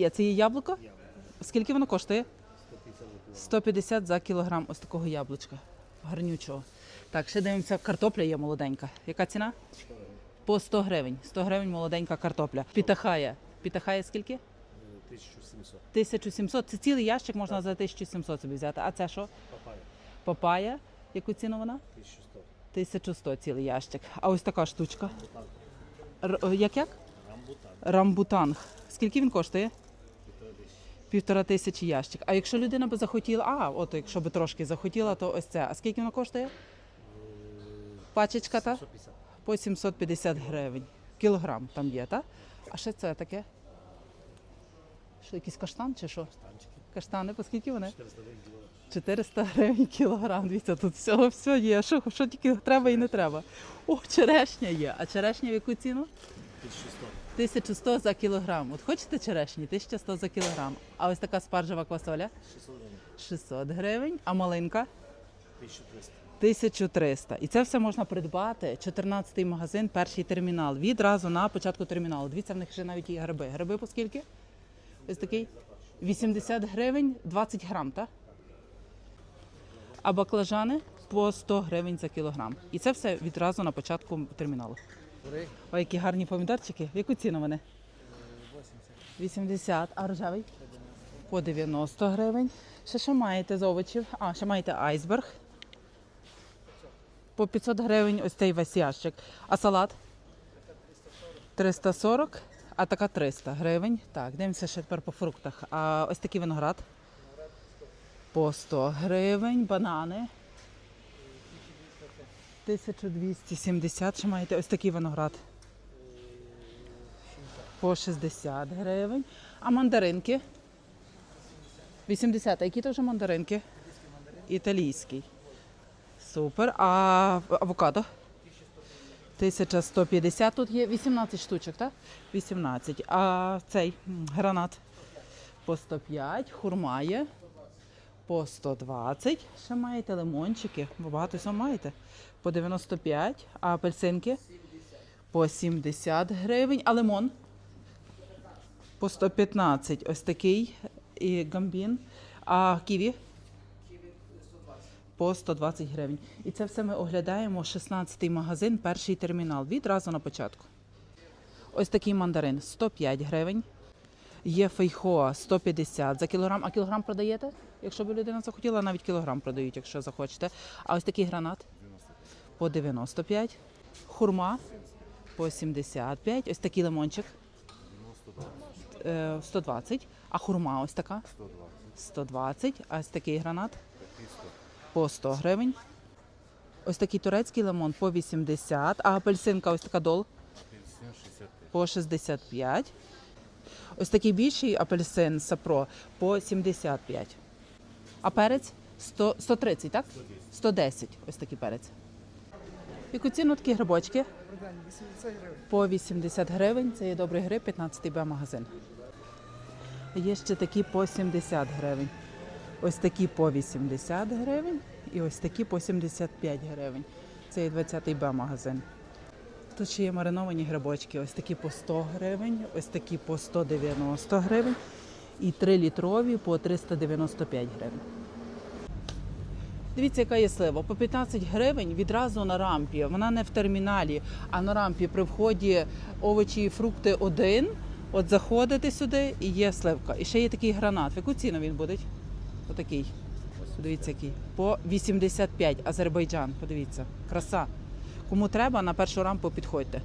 Є це є яблуко? Скільки воно коштує? 150 за кілограм ось такого яблучка. Гарнючого. Так, ще дивимося, картопля є молоденька. Яка ціна? По 100 гривень. 100 гривень молоденька картопля. Пітахая. Пітахая скільки? 1700. 1700. Це цілий ящик можна за 1700 собі взяти. А це що? Папая. Папая. Яку ціну вона? 1100. 1100 цілий ящик. А ось така штучка. Р- як як? Рамбутан. Рамбутанг. Скільки він коштує? Півтора тисячі. Ящик. А якщо людина би захотіла, а от якщо би трошки захотіла, то ось це. А скільки воно коштує? Пачечка та по 750 гривень. Кілограм там є, так? А ще це таке? Що якийсь каштан чи що? Каштани, по скільки вони? 400 гривень 400 гривень кілограм. Дивіться, тут всього все є. Що, що тільки треба і не треба. О, черешня є. А черешня в яку ціну? 1100. 1100 за кілограм. От хочете черешні? 1100 за кілограм. А ось така спаржева квасоля 600 гривень. 600 гривень, а малинка 1300. 1300. І це все можна придбати. 14-й магазин, перший термінал. Відразу на початку терміналу. Дивіться, в них ще навіть є гриби. Гриби по скільки? Ось такий 80 гривень, 20 грам, так? А баклажани по 100 гривень за кілограм. І це все відразу на початку терміналу. Ой, які гарні помідорчики. Яку ціну вони? 80. А рожевий? По 90 гривень. Ще що маєте з овочів? А, ще маєте айсберг. По 500 гривень ось цей весь ящик. А салат? 340, а така 300 гривень. Так, дивимося ще тепер по фруктах. А ось такий виноград. По 100 гривень. Банани. 1270. Ще маєте ось такий виноград. По 60 гривень. А мандаринки? 80. А які вже мандаринки? Італійський. Супер. А авокадо? 1150. Тут є 18 штучок, так? 18. А цей гранат по 105. Хурма є по 120. Ще маєте лимончики. Ви багато всього маєте. По 95. А апельсинки? По 70 гривень. А лимон? По 115. Ось такий і гамбін. А ківі? По 120 гривень. І це все ми оглядаємо 16-й магазин, перший термінал. Відразу на початку. Ось такий мандарин 105 гривень. Є фейхоа 150 за кілограм. А кілограм продаєте? Якщо б людина захотіла, навіть кілограм продають, якщо захочете. А ось такий гранат по 95. Хурма по 75. Ось такий лимончик. Е, 120. А хурма ось така? 120. А ось такий гранат? По 100 гривень. Ось такий турецький лимон по 80. А апельсинка ось така дол? По 65. Ось такий більший апельсин Сапро по 75. А перець 100, 130, так? 110. Ось такий перець. Яку ціну такі грибочки? По 80 гривень. Це є добрий гриб, 15 Б магазин. Є ще такі по 70 гривень. Ось такі по 80 гривень і ось такі по 75 гривень. Це є 20 Б магазин. Тут ще є мариновані грибочки. Ось такі по 100 гривень, ось такі по 190 гривень і 3 літрові по 395 гривень. Дивіться, яка є слива. По 15 гривень відразу на рампі. Вона не в терміналі, а на рампі при вході овочі і фрукти один. От заходите сюди і є сливка. І ще є такий гранат. В яку ціну він буде? Отакий. Подивіться, який. По 85 Азербайджан. Подивіться. Краса. Кому треба, на першу рампу підходьте.